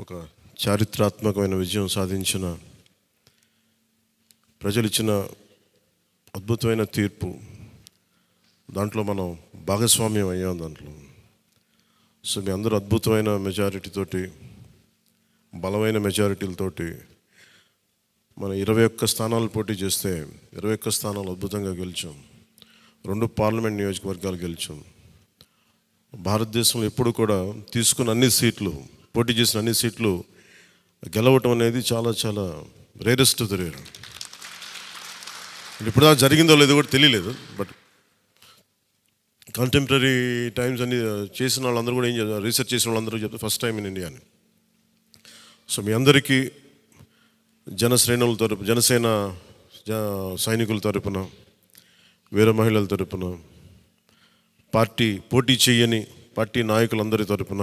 ఒక చారిత్రాత్మకమైన విజయం సాధించిన ప్రజలు ఇచ్చిన అద్భుతమైన తీర్పు. దాంట్లో మనం భాగస్వామ్యం అయ్యాం దాంట్లో. సో మీ అందరూ అద్భుతమైన మెజారిటీతోటి బలమైన మెజారిటీలతోటి మన ఇరవై ఒక్క స్థానాలు పోటీ చేస్తే ఇరవై ఒక్క స్థానాలు అద్భుతంగా గెలిచాం. రెండు పార్లమెంట్ నియోజకవర్గాలు గెలిచాం. భారతదేశంలో ఎప్పుడు కూడా తీసుకున్న అన్ని సీట్లు పోటీ చేసిన అన్ని సీట్లు గెలవటం అనేది చాలా చాలా రేరెస్ట్ దొరికారు. ఇప్పుడు దాకా జరిగిందో లేదో కూడా తెలియలేదు బట్ కంటెంపరీ టైమ్స్ అన్ని చేసిన వాళ్ళందరూ కూడా ఏం చేస్తారు రీసెర్చ్ చేసిన వాళ్ళందరూ చెప్తారు ఫస్ట్ టైం ఇన్ ఇండియా అని. సో మీ అందరికీ జనశ్రేణుల తరపు జనసేన జ సైనికుల తరపున వీర మహిళల తరపున పార్టీ పోటీ చేయని పార్టీ నాయకులందరి తరపున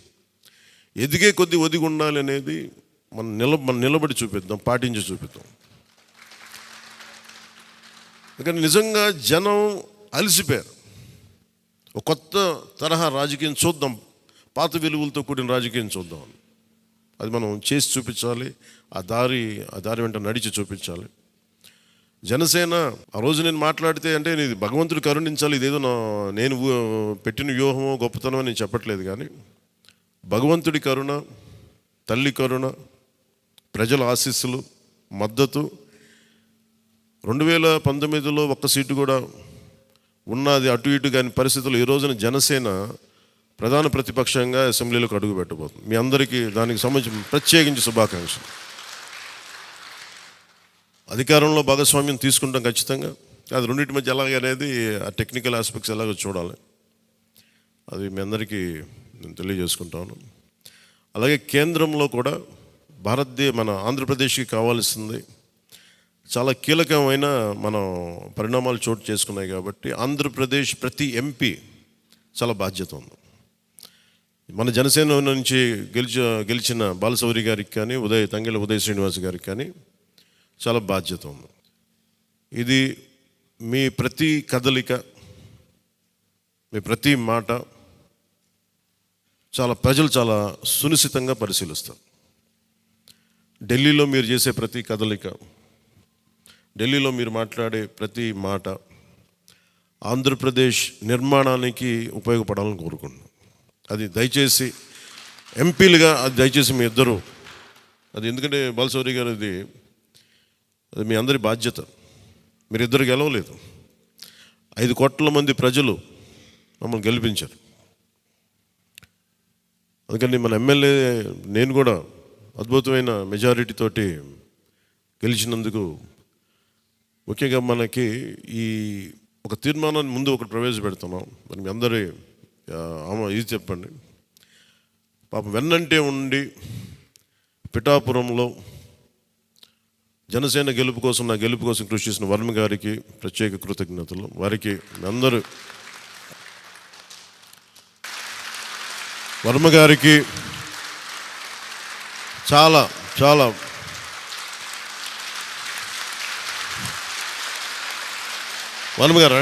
ఎదిగే కొద్ది ఒదిగి ఉండాలి అనేది మనం నిల మనం నిలబడి చూపిద్దాం పాటించి చూపిద్దాం. కానీ నిజంగా జనం అలసిపోయారు. ఒక కొత్త తరహా రాజకీయం చూద్దాం పాత విలువలతో కూడిన రాజకీయం చూద్దాం అది మనం చేసి చూపించాలి ఆ దారి ఆ దారి వెంట నడిచి చూపించాలి. జనసేన ఆ రోజు నేను మాట్లాడితే అంటే ఇది భగవంతుడు కరుణించాలి ఇదేదో నా నేను పెట్టిన వ్యూహమో గొప్పతనమో నేను చెప్పట్లేదు కానీ భగవంతుడి కరుణ తల్లి కరుణ ప్రజల ఆశీస్సులు మద్దతు. రెండు వేల పంతొమ్మిదిలో ఒక్క సీటు కూడా ఉన్నది అటు ఇటు కాని పరిస్థితులు ఈ రోజున జనసేన ప్రధాన ప్రతిపక్షంగా అసెంబ్లీలోకి అడుగు పెట్టబోతుంది. మీ అందరికీ దానికి సంబంధించి ప్రత్యేకించి శుభాకాంక్షలు. అధికారంలో భాగస్వామ్యం తీసుకుంటాం ఖచ్చితంగా. అది రెండింటి మధ్య ఎలాగనేది ఆ టెక్నికల్ ఆస్పెక్ట్స్ ఎలాగో చూడాలి. అది మీ అందరికీ నేను తెలియజేసుకుంటాను. అలాగే కేంద్రంలో కూడా భారతదేశ మన ఆంధ్రప్రదేశ్కి కావాల్సింది చాలా కీలకమైన మనం పరిణామాలు చోటు చేసుకున్నాయి కాబట్టి ఆంధ్రప్రదేశ్ ప్రతి ఎంపీ చాలా బాధ్యత ఉంది. మన జనసేన నుంచి గెలిచ గెలిచిన బాలశౌరి గారికి కానీ ఉదయ్ తంగెల ఉదయ్ శ్రీనివాస్ గారికి కానీ చాలా బాధ్యత ఉంది. ఇది మీ ప్రతి కదలిక మీ ప్రతి మాట చాలా ప్రజలు చాలా సునిశ్చితంగా పరిశీలిస్తారు. ఢిల్లీలో మీరు చేసే ప్రతి కదలిక ఢిల్లీలో మీరు మాట్లాడే ప్రతి మాట ఆంధ్రప్రదేశ్ నిర్మాణానికి ఉపయోగపడాలని కోరుకుంటున్నాను అది దయచేసి ఎంపీలుగా అది దయచేసి మీ ఇద్దరు అది ఎందుకంటే బాలశౌరి గారు అది అది మీ అందరి బాధ్యత. మీరిద్దరు గెలవలేదు. ఐదు కోట్ల మంది ప్రజలు మమ్మల్ని గెలిపించారు. అందుకని మన ఎమ్మెల్యే నేను కూడా అద్భుతమైన మెజారిటీ తోటి గెలిచినందుకు ముఖ్యంగా మనకి ఈ ఒక తీర్మానాన్ని ముందు ఒకటి ప్రవేశపెడుతున్నాం. మరి మీ అందరి ఆమె ఇది చెప్పండి. పాపం వెన్నంటే ఉండి పిఠాపురంలో జనసేన గెలుపు కోసం నా గెలుపు కోసం కృషి చేసిన వర్మ గారికి ప్రత్యేక కృతజ్ఞతలు. వారికి అందరూ వర్మ గారికి చాలా చాలా వర్మగారా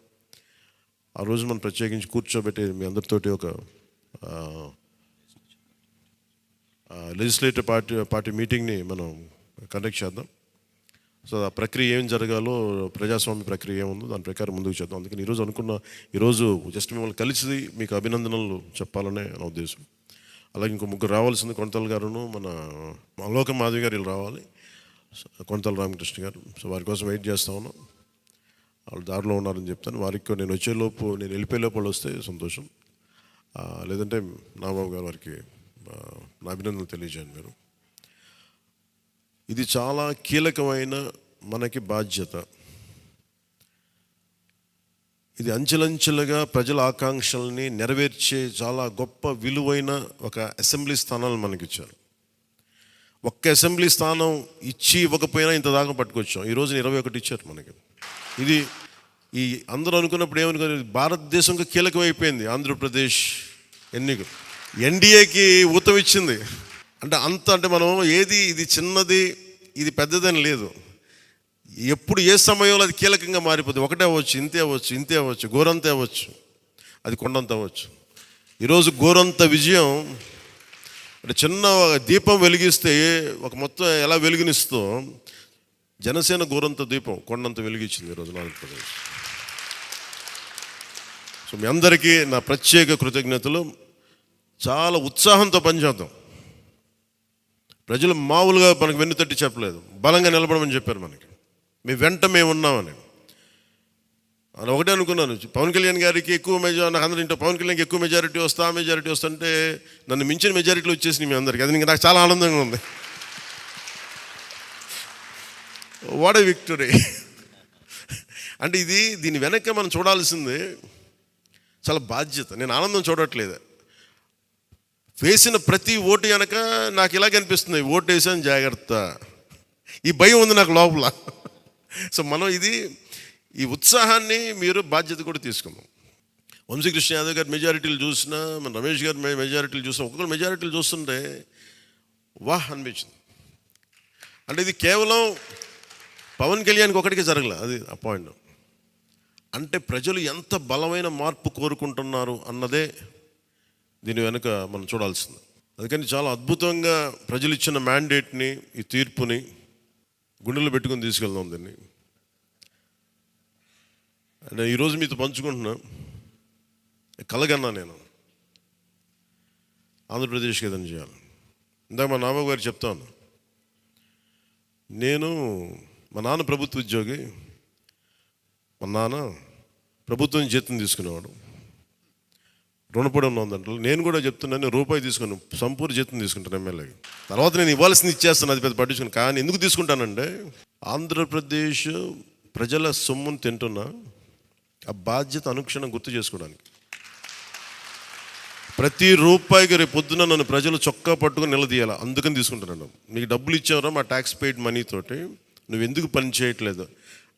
ఆ రోజు మనం ప్రత్యేకించి కూర్చోబెట్టి మీ అందరితోటి ఒక లెజిస్లేటివ్ పార్టీ పార్టీ మీటింగ్ని మనం కండక్ట్ చేద్దాం. సో ఆ ప్రక్రియ ఏం జరగాలో ప్రజాస్వామ్య ప్రక్రియ ఏముందో దాని ప్రకారం ముందుకు చేద్దాం. అందుకని ఈరోజు అనుకున్న ఈరోజు జస్ట్ మిమ్మల్ని కలిసి మీకు అభినందనలు చెప్పాలనే నా ఉద్దేశం. అలాగే ఇంకో ముగ్గురు రావాల్సింది కొంతల గారును మన అలోక మాధవి గారు వీళ్ళు రావాలి. కొంతల రామకృష్ణ గారు. సో వారి కోసం వెయిట్ చేస్తా ఉన్నాం. వాళ్ళు దారిలో ఉన్నారని చెప్తాను. వారికి నేను వచ్చేలోపు నేను వెళ్ళిపోయే లోపల వస్తే సంతోషం. లేదంటే నాబాబు గారు వారికి నా అభినందనలు తెలియజేయండి మీరు. ఇది చాలా కీలకమైన మనకి బాధ్యత. ఇది అంచెలంచెలుగా ప్రజల ఆకాంక్షల్ని నెరవేర్చే చాలా గొప్ప విలువైన ఒక అసెంబ్లీ స్థానాలు మనకి ఇచ్చారు ఒక్క అసెంబ్లీ స్థానం ఇచ్చి ఇవ్వకపోయినా ఇంత దాకా పట్టుకొచ్చాం. ఈ రోజున ఇరవై ఒకటి ఇచ్చారు మనకి. ఇది ఈ అందరూ అనుకున్నప్పుడు ఏమనుకున్నారు? భారతదేశంకి కీలకమైపోయింది ఆంధ్రప్రదేశ్ ఎన్నిక. ఎన్డీఏకి ఊతం ఇచ్చింది. అంటే అంత అంటే మనం ఏది ఇది చిన్నది ఇది పెద్దదని లేదు. ఎప్పుడు ఏ సమయంలో అది కీలకంగా మారిపోతుంది ఒకటే అవ్వచ్చు ఇంతే అవ్వచ్చు ఇంతే అవ్వచ్చు గోరంతే అవ్వచ్చు. అది కొండంత అవ్వచ్చు. ఈరోజు గోరంత విజయం అంటే చిన్న దీపం వెలిగిస్తే ఒక మొత్తం ఎలా వెలిగినిస్తో జనసేన గోరంత దీపం కొండంత వెలిగించింది ఈరోజు ఆంధ్రప్రదేశ్. సో మీ అందరికీ నా ప్రత్యేక కృతజ్ఞతలు. చాలా ఉత్సాహంతో పనిచేద్దాం. ప్రజలు మామూలుగా మనకు వెన్నుతట్టి చెప్పలేదు. బలంగా నిలబడమని చెప్పారు మనకి. మీ వెంట మేము ఉన్నామని. అలా ఒకటే అనుకున్నాను. పవన్ కళ్యాణ్ గారికి ఎక్కువ మెజార్ నాకు అందరూ పవన్ కళ్యాణ్కి ఎక్కువ మెజారిటీ వస్తా మెజారిటీ వస్తుంటే నన్ను మించిన మెజారిటీలు వచ్చేసినాయి మీ అందరికీ. అది నాకు చాలా ఆనందంగా ఉంది. వాట్ ఏ విక్టరీ అంటే ఇది దీని వెనక మనం చూడాల్సింది చాలా బాధ్యత. నేను ఆనందం చూడట్లేదు. వేసిన ప్రతి ఓటు వెనక నాకు ఇలాగ అనిపిస్తుంది. ఓటు వేసాను జాగ్రత్త. ఈ భయం ఉంది నాకు లోపల. సో మనం ఇది ఈ ఉత్సాహాన్ని మీరు బాధ్యత కూడా తీసుకున్నాం. వంశీకృష్ణ యాదవ్ గారి మెజారిటీలు చూసినా మన రమేష్ గారి మెజారిటీలు చూసినా ఒక్కొక్కరు మెజారిటీలు చూస్తుంటే వాహ్ అనిపించింది. అంటే ఇది కేవలం పవన్ కళ్యాణ్కి ఒకటికే జరగలే అది అపాయింట్ అంటే ప్రజలు ఎంత బలమైన మార్పు కోరుకుంటున్నారు అన్నదే దీని వెనుక మనం చూడాల్సింది. అందుకని చాలా అద్భుతంగా ప్రజలు ఇచ్చిన మ్యాండేట్ని ఈ తీర్పుని గుండెలు పెట్టుకొని తీసుకెళ్దాం దీన్ని. అంటే ఈరోజు మీతో పంచుకుంటున్నా కలగన్నా నేను. ఆంధ్రప్రదేశ్కి ఏదైనా చేయాలి. ఇందాక మా నాన్నగారు చెప్తాను నేను మా నాన్న ప్రభుత్వ ఉద్యోగి మా నాన్న ప్రభుత్వం జీతం తీసుకునేవాడు. రుణపడి ఉన్నదంటే నేను కూడా చెప్తున్నాను రూపాయి తీసుకుని సంపూర్ణ జీతం తీసుకుంటాను ఎమ్మెల్యేకి తర్వాత నేను ఇవ్వాల్సింది ఇచ్చేస్తాను అది పెద్ద పట్టించుకుని. కానీ ఎందుకు తీసుకుంటానంటే ఆంధ్రప్రదేశ్ ప్రజల సొమ్మును తింటున్నా ఆ బాధ్యత అనుక్షణం గుర్తు చేసుకోవడానికి. ప్రతి రూపాయికి రేపు పొద్దున నన్ను ప్రజలు చొక్కా పట్టుకుని నిలదీయాలి? అందుకని తీసుకుంటున్నాను. మీకు డబ్బులు ఇచ్చావరా మా ట్యాక్స్ పెయిడ్ మనీ తోటి. నువ్వు ఎందుకు పని చేయట్లేదు?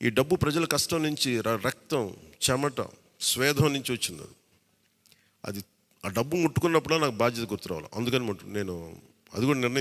ఈ డబ్బు ప్రజల కష్టం నుంచి రక్తం చెమట స్వేదం నుంచి వచ్చింది అది. అది ఆ డబ్బు ముట్టుకున్నప్పుడు నాకు బాధ్యత గుర్తు రావాలి అందుకని నేను అది కూడా నిర్ణయం